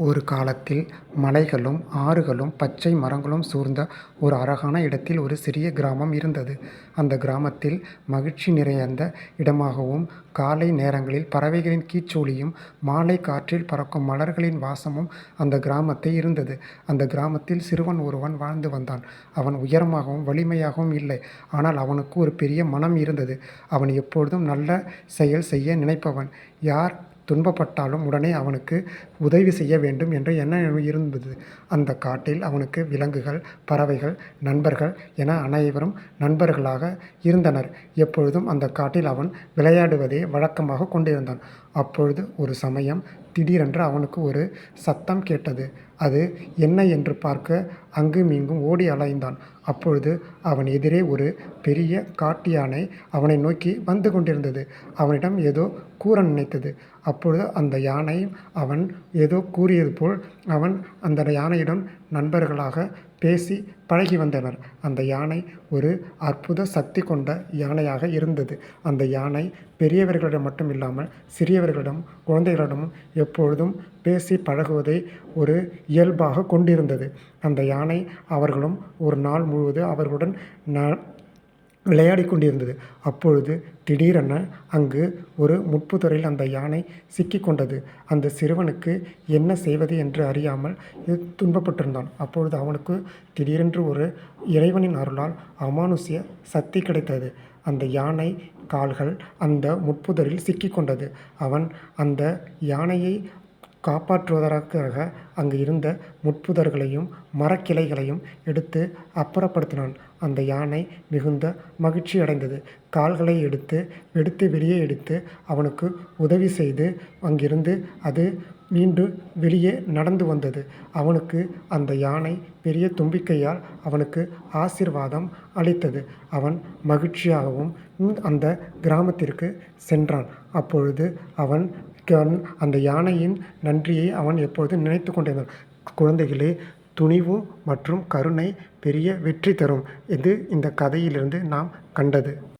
ஒரு காலத்தில் மலைகளும் ஆறுகளும் பச்சை மரங்களும் சூழ்ந்த ஒரு அழகான இடத்தில் ஒரு சிறிய கிராமம் இருந்தது. அந்த கிராமத்தில் மகிழ்ச்சி நிறைந்த இடமாகவும் காலை நேரங்களில் பறவைகளின் கீச்சொலியும் மாலைக் காற்றில் பறக்கும் மலர்களின் வாசமும் அந்த கிராமத்தை இருந்தது. அந்த கிராமத்தில் சிறுவன் ஒருவன் வாழ்ந்து வந்தான். அவன் உயரமாகவும் வலிமையாகவும் இல்லை. ஆனால் அவனுக்கு ஒரு பெரிய மனம் இருந்தது. அவன் எப்பொழுதும் நல்ல செயல் செய்ய நினைப்பவன். யார் துன்பப்பட்டாலும் உடனே அவனுக்கு உதவி செய்ய வேண்டும் என்ற எண்ணம் இருந்தது. அந்த காட்டில் அவனுக்கு விலங்குகள் பறவைகள் நண்பர்கள் என அனைவரும் நண்பர்களாக இருந்தனர். எப்பொழுதும் அந்த காட்டில் அவன் விளையாடுவதே வழக்கமாகக் கொண்டிருந்தான். அப்பொழுது ஒரு சமயம் திடீரென்று அவனுக்கு ஒரு சத்தம் கேட்டது. அது என்ன என்று பார்க்க அங்குமிங்கும் ஓடி அலைந்தான். அப்பொழுது அவன் எதிரே ஒரு பெரிய காட்டு யானை அவனை நோக்கி வந்து கொண்டிருந்தது. அவனிடம் ஏதோ கூற நினைத்தது. அப்பொழுது அந்த யானை அவன் ஏதோ கூறியது போல் அவன் அந்த யானையிடம் நண்பர்களாக பேசி பழகி வந்தனர். அந்த யானை ஒரு அற்புத சக்தி கொண்ட யானையாக இருந்தது. அந்த யானை பெரியவர்களிடம் மட்டும் இல்லாமல் சிறியவர்களிடம் குழந்தைகளிடமும் எப்பொழுதும் பேசி பழகுவதை ஒரு இயல்பாக கொண்டிருந்தது. அந்த யானை அவர்களும் ஒரு நாள் முழுவதும் அவர்களுடன் விளையாடி கொண்டிருந்தது. அப்பொழுது திடீரென அங்கு ஒரு முட்புதரில் அந்த யானை சிக்கி கொண்டது. அந்த சிறுவனுக்கு என்ன செய்வது என்று அறியாமல் துன்பப்பட்டிருந்தான். அப்பொழுது அவனுக்கு திடீரென்று ஒரு இறைவனின் அருளால் அமானுஷ்ய சக்தி கிடைத்தது. அந்த யானை கால்கள் அந்த முட்புதரில் சிக்கி கொண்டது. அவன் அந்த யானையை காப்பாற்றுவதற்காக அங்கு இருந்த முட்புதர்களையும் மரக்கிளைகளையும் எடுத்து அப்புறப்படுத்தினான். அந்த யானை மிகுந்த மகிழ்ச்சி அடைந்தது கால்களை எடுத்து எடுத்து வெளியே எடுத்து அவனுக்கு உதவி செய்து அங்கிருந்து அது மீண்டும் வெளியே நடந்து வந்தது. அவனுக்கு அந்த யானை பெரிய தும்பிக்கையால் அவனுக்கு ஆசீர்வாதம் அளித்தது. அவன் மகிழ்ச்சியாகவும் அந்த கிராமத்திற்கு சென்றான். அப்பொழுது அவன் அந்த யானையின் நன்றியை அவன் எப்பொழுதும் நினைத்து கொண்டிருந்தான். குழந்தைகளே துணிவு மற்றும் கருணை பெரிய வெற்றி தரும். இது இந்த கதையிலிருந்து நாம் கண்டது.